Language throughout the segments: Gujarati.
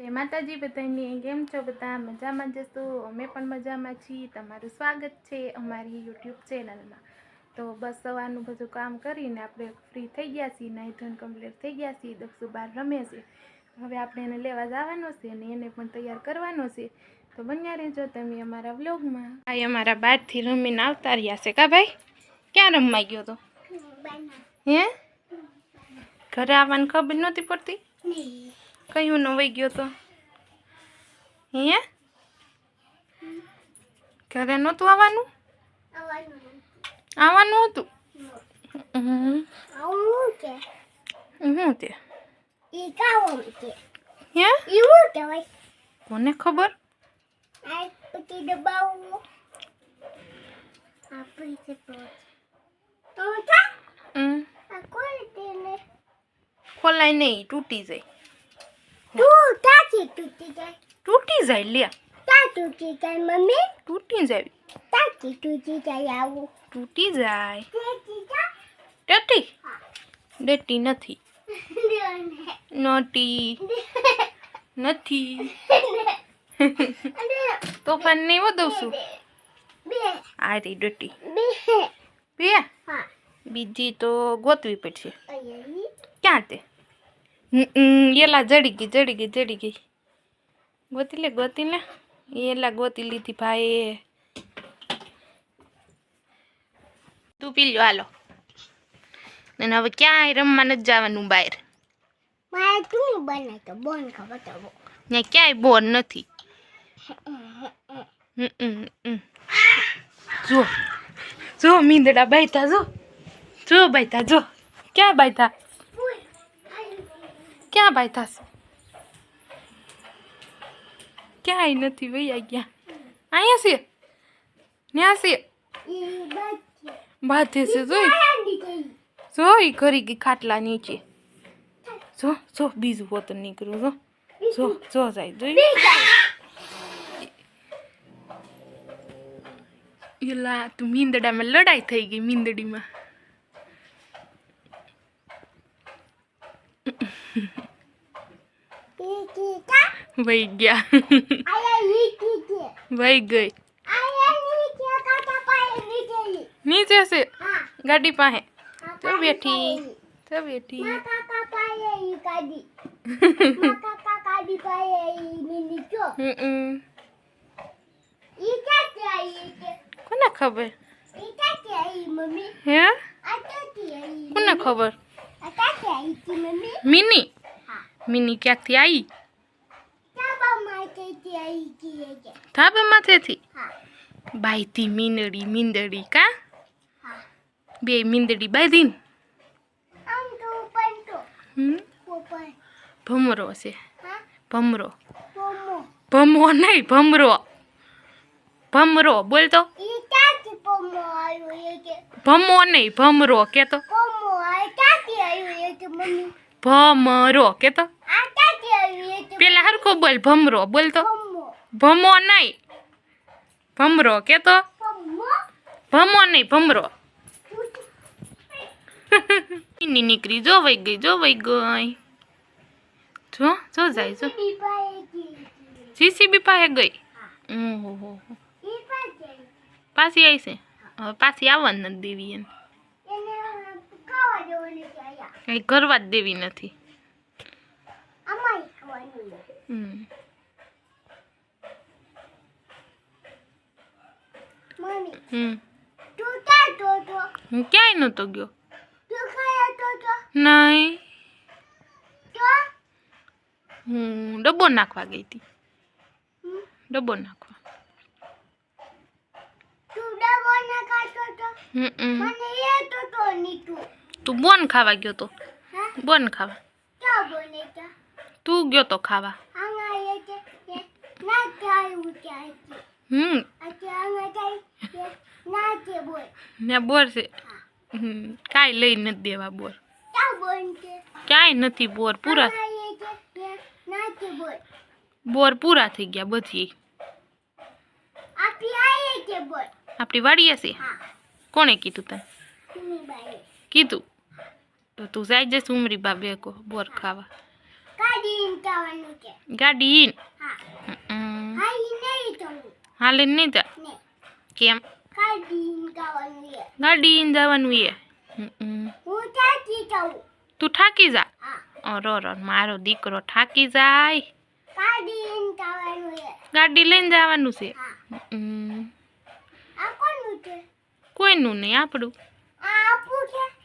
જય માતાજી બધાની કેમ છો? બધા મજામાં જશો અમે પણ મજામાં છીએ. તમારું સ્વાગત છે અમારી યુટ્યુબ ચેનલમાં. તો બસ સવારનું બધું કામ કરીને આપણે ફ્રી થઈ ગયા છીએ નાઈ ધોન કમ્પ્લીટ થઈ ગયા છીએ દક્ષુ બાર રમે છે. હવે આપણે એને લેવા જવાનો છે અને એને પણ તૈયાર કરવાનો છે. તો બન્યા રહેજો તમે અમારા વ્લોગમાં. આ અમારા બહારથી રમીને આવતા રહ્યા છે કા ભાઈ? ક્યાં રમવા ગયો તો? હે? ઘરે આવવાની ખબર નહોતી પડતી? કયું નવાઈ ગયો તો હે ઘરે નહોતું આવવાનું આવવાનું હતું. શું તે હે કોને ખબર. ખોલાય નહીં તૂટી જાય તૂટી જાય. લે. તૂટી જાય તૂટી જાય. ટટી ડટી નથી. નોટી નથી. તોફાન નહીં વધુ છું આ રી ડટી બે. બીજી તો ગોતવી પડશે. ક્યાં તે? એલા જડી ગઈ જડી ગઈ જડી ગઈ. ગોતી લે ગોતી લે. એલા ગોતી લીધી ભાઈ તું પી લ્યો હાલો. અને હવે ક્યાંય રમવા નથી જવાનું બહાર. ત્યાં ક્યાંય બોર નથી. જો જો મીંદડા બાઈતા જો. જો બાયતા જો. ક્યાં બાયતા? ક્યાં બાયતા છે ક્યાંય નથી વૈયા ગયા અહીંયા છે? ન્યા છે? બાધે છે, જોઈ? જોઈ કરી ગઈ ખાટલા નીચે. જો જો, બીજું પોતન નીકળ્યું, જો. જો જો જાય, જોઈ. એલા, તું મીંદડામાં લડાઈ થઈ ગઈ મીંદડીમાં. વહી ગયા વહી ગઈ નીચે છે ગાડી પાસે તો બેઠી તો બેઠી હમ કોને ખબર હે કોને ખબર મિની મિની ક્યાંકથી આવી ધાબા માથેથી બાયતી મીંદડી મીંદડી કા? બે મીંદડી બાંધીને? ભમરો છે. ભમરો. ભમો. નહીં ભમરો. ભમરો બોલ તો. ભમો નહીં ભમરો કે તો ભમરો કે તો પેલા હરખો બોલ ભમરો. બોલ તો. ભમો નહીં ભમરો કે તો ભમો નહીં ભમરો. ની નીકળી જો વઈ ગઈ જો વઈ ગઈ. જો જો જાય જો. જીસીબી પાસે ગઈ ઓહો પાછી આવી છે? હવે પાછી આવવા નથી દેવી એને. કઈ કરવા જ દેવી નથી. હું ક્યાંય નહોતો ગયો? નહીં. હું ડબ્બો નાખવા ગઈ હતી. ડબ્બો નાખવા. તું બોન ખાવા ગયો તો? બોન ખાવા. તું ગયો તો ખાવા હમ ને બોર છે હમ કાંઈ લઈ નથી દેવા બોર ક્યાંય નથી બોર પૂરા બોર પૂરા થઈ ગયા બધી આપણી વાડીએ છે કોણે કીધું તને કીધું તો તું જાય જઈશ ઉમરી બા બેકો બોર ખાવા ગાડી હાલે નહીં ને કેમ? ગાડી જવાનું એ? તું થાકી જા? અરો રો મારો દીકરો થાકી જાય. ગાડી લઈને જવાનું છે? કોઈનું નહીં આપણું.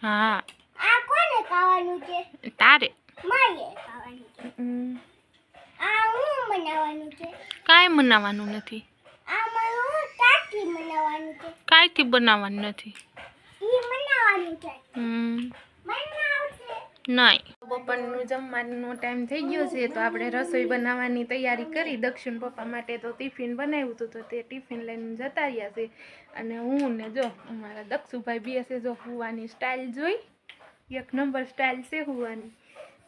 હા. તારે. કાંઈ બનાવવાનું નથી. આ મારું બનાવવાનું કાંઈથી બનાવવાનું નથી. નહીં. બપોરનું જમવાનો ટાઈમ થઈ ગયો છે તો આપણે રસોઈ બનાવવાની તૈયારી કરી. દક્ષિણ પપ્પા માટે તો ટિફિન બનાવ્યું હતું તો તે ટિફિન લઈને જતા રહ્યા છે. અને હું ને જો અમારા દક્ષુભાઈ બેસે જો હુવાની સ્ટાઇલ જોઈ. એક નંબર સ્ટાઇલ છે હુવાની.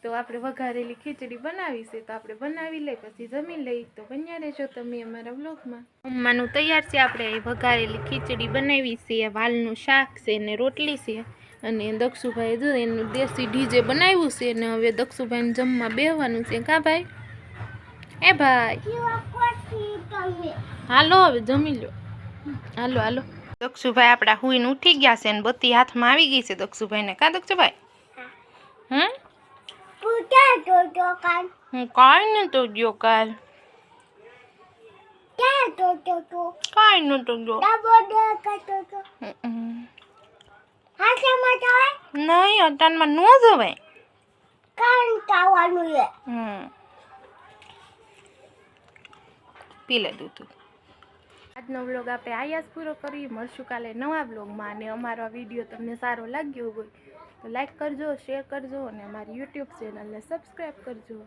તો આપણે વઘારેલી ખીચડી બનાવી છે તો આપણે બનાવી લઈ પછી જમી લઈ તો બન્યા રહેશો તમે અમારા બ્લોગમાં જમવાનું તૈયાર છે આપણે વઘારેલી ખીચડી બનાવી છે વાલનું શાક છે ને રોટલી છે અને દક્ષુભાઈ જો એનું દેશી ડીજે બનાવ્યું છે ને હવે દક્ષુભાઈને જમવા બેહવાનું છે. કા ભાઈ? એ ભાઈ. હાલો હવે જમી લો હાલો હાલો. દક્ષુભાઈ આપણા હુઈને ઉઠી ગયા છે ને બત્તી હાથમાં આવી ગઈ છે દક્ષુભાઈને. કા દક્ષુભાઈ? હમ? તો તો કાન હું કાંઈ નતો ગયો કાલ. ક્યાં તો તો તો કાંઈ નતો ગયો. ડબો ડે કરતો તો. હમ. હાથમાં તો નહીં અટાણમાં ન જવાય. કાન કાવાનું છે. હમ. પી લે દૂધ. આજનો વ્લોગ આપણે આયાસ પૂરો કરી મળશું કાલે નવા વ્લોગમાં અને અમારો આ વીડિયો તમને સારો લાગ્યો હોય તો લાઈક કરજો શેર કરજો અને અમારી યુટ્યુબ ચેનલને સબસ્ક્રાઈબ કરજો.